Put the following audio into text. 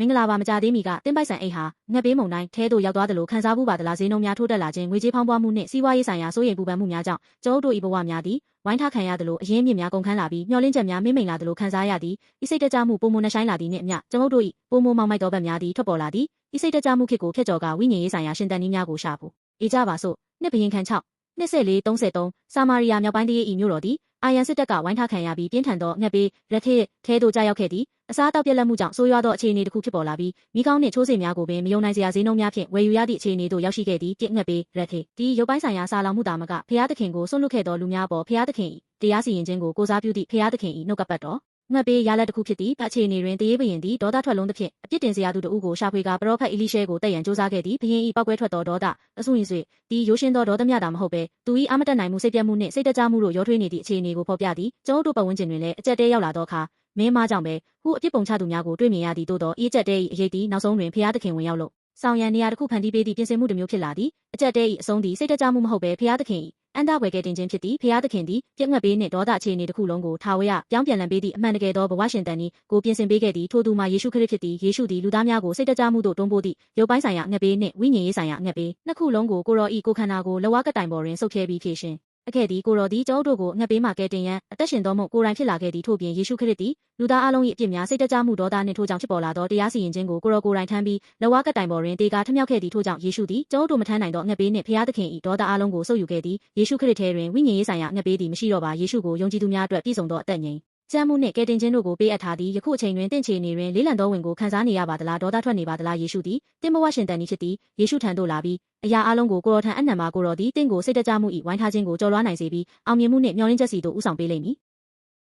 မင်္ဂလာပါမကြသေးမီကတင်းပိုက်ဆန်အိတ်ဟာငှက်ပေးမုံတိုင်းထဲသို့ရောက်သွားသလိုခံစားမှုပါသလားဈေးနှုန်းများထိုးတက်လာခြင်းငွေကြေးဖောင်းပွားမှုနှင့်စီးပွားရေးဆိုင်ရာစိုးရိမ်ပူပန်မှုများကြောင့်ကျုပ်တို့၏ဘဝများသည်ဝိုင်းထားခံရသလိုအရင်းမြစ်များကုန်ခန်းလာပြီးမျှော်လင့်ချက်များမိမ့်မိန်လာသလိုခံစားရသည်ဤစိတ်တကြမှုပုံမနှဆိုင်လာသည်နှင့်အမျှကျုပ်တို့၏ပုံမမောင်မိုက်တော်ဘက်များသည်ထွက်ပေါ်လာသည်ဤစိတ်တကြမှုခေတ်ကိုဖျက်ကျော်ကဝိညာဉ်ရေးဆိုင်ရာရှင်တန်နည်းများကိုရှာဖို့အေးကြပါစို့နှစ်ဘရင်ခန့်6 2433စာမာရီယာမြောက်ပိုင်းတရေဤမြို့တော်သည် အာယန်စစ်တပ်ကဝိုင်းထားခံရပြီးပြင်းထန်သောငှက်ပေးရက်ခေထဲသို့ကြာရောက်ခဲ့သည်အစားအသောက်ပြက်လက်မှုကြောင့်ဆိုးရွားသောအခြေအနေတစ်ခုဖြစ်ပေါ်လာပြီးမိကောင်းနှင့်ချိုးစေများကိုပင်မယုံနိုင်စရာဈေးနှုန်းများဖြင့်ဝယ်ယူရသည့်အခြေအနေသို့ရောက်ရှိခဲ့သည်ပြစ်ငှက်ပေးရက်ခေဒီရုပ်ပိုင်းဆိုင်ရာစာလောင်မှုတာမကဖျားသခင်ကိုဆွန့်လွတ်ခဲ့သောလူများပေါ်ဖျားသခင်၏တရားစီရင်ခြင်းကိုကိုစားပြုသည့်ဖျားသခင်၏နှုတ်ကပတ်တော် ငှက်ပေးရလက်တစ်ခုဖြစ်သည့်ဗအခြေအနေတွင်တရေဘရင်သည်ဒေါသထွက်လုံးသဖြင့်အပြစ်တင်စရာသူတို့ကိုရှာဖွေကပရောဖက်အီလိရှဲကိုတက်ရန်စ조사ခဲ့သည်ဘရင်၏ပောက်ကွဲထွက်သောဒေါသအဆူရင်ဆွေဒီရိုးရှင်းသောဒေါသမြတာမဟုတ်ပဲသူ၏အာမတက်နိုင်မှုစိတ်ပြတ်မှုနှင့်စိတ်တကြမှုတို့ရောထွေးနေသည့်အခြေအနေကိုဖော်ပြသည်ကျုပ်တို့ပတ်ဝန်းကျင်တွင်လည်းအကြက်တဲရောက်လာသောအခါမင်းမကြောင့်ပဲဟုအပြစ်ပုံချသူများကိုတွေ့မြင်ရသည်သို့သောဤအကြက်တဲ၏အရေးသည်နောက်ဆုံးတွင်ဖျားသခင်ဝင်ရောက်လို့ဆောင်ရန်နေရာတစ်ခုဖန်တီးပေးသည့်ပြင်ဆင်မှုတစ်မျိုးဖြစ်လာသည်အကြက်တဲ၏အဆုံးသည်စိတ်တကြမှုမဟုတ်ပဲဖျားသခင်၏အန်တာဝယ်ကဲတင်ခြင်းဖြစ်သည်ဖျားသခင်သည်ပြက်ငှက်ပေးနှင့်ဒေါသအခြေအနေတစ်ခုလုံးကိုထာဝရပြောင်းပြန်လည်ပေးသည့်အမှန်တကယ်သောဘဝရှင်တန်ဤကိုပြင်ဆင်ပေးခဲ့သည်ထို့သူမှာယေရှုခရစ်ဖြစ်သည်ယေရှုသည်လူသားများကိုစိတ်တကြမှုသို့တွန်းပို့သည့်ရုပ်ပိုင်းဆိုင်ရာငှက်ပေးနှင့်ဝိညာဉ်ရေးဆိုင်ရာငှက်ပေးနှစ်ခုလုံးကိုကိုရောဤကိုခန္ဓာကိုလဝကတိုင်ပေါ်တွင်ဆုပ်ခဲပြီးဖြည့်ရှင် အခဲ့သည်ကိုတော်သည်ကျောင်းတို့ကိုငှက်ပေးမှကဲတင်ရန်အသက်ရှင်သောမို့ကိုယ်တိုင်ဖြစ်လာခဲ့သည်ထို့ပြင်ယေရှုခရစ်သည်လူသားအလုံး၏အပြစ်များစိတ်တကြမှုဒေါသနှင့်ထို့ကြောင့်ဖြစ်ပေါ်လာသောတရားစီရင်ခြင်းကိုကိုတော်ကိုယ်တိုင်ထမ်းပြီးလဝကတိုင်ပေါ်တွင်တေကာထမြောက်ခဲ့သည်ထို့ကြောင့်ယေရှုသည်ကျောင်းတို့မထမ်းနိုင်သောငှက်ပေးနှင့်ဖျားသခင်၏ဒေါသအလုံးကိုဆုပ်ယူခဲ့သည်ယေရှုခရစ်ထဲတွင်ဝိညာဉ်ရေးဆိုင်ရာငှက်ပေးသည်မရှိတော့ပါယေရှုကိုယုံကြည်သူများအတွက်ပြည့်စုံသောအသက်ငြိမ်ကျမ်းမှုနှင့်ကယ်တင်ခြင်းတို့ကိုပေးအပ်ထားသည်ယခုအချိန်တွင်တင့်ချေနေတွင်လေးလံသောဝင်ကိုခံစားနေရပါသလားဒေါသထွက်နေပါသလားယေရှုသည်တင်ဘဝရှင်တန်ဤဖြစ်သည်ယေရှုထံသို့လာပြီး အရာအလုံးကိုကိုတော်ထံအနံမှာကိုတော်သည်တင့်ကိုစိတ်တကြမှု၏ဝိုင်းထားခြင်းကိုကြော်လွှားနိုင်စေပြီးအောင်မြင်မှုနှင့်မျှော်လင့်ချက်စီသို့ဥဆောင်ပေးလိမ့်မည်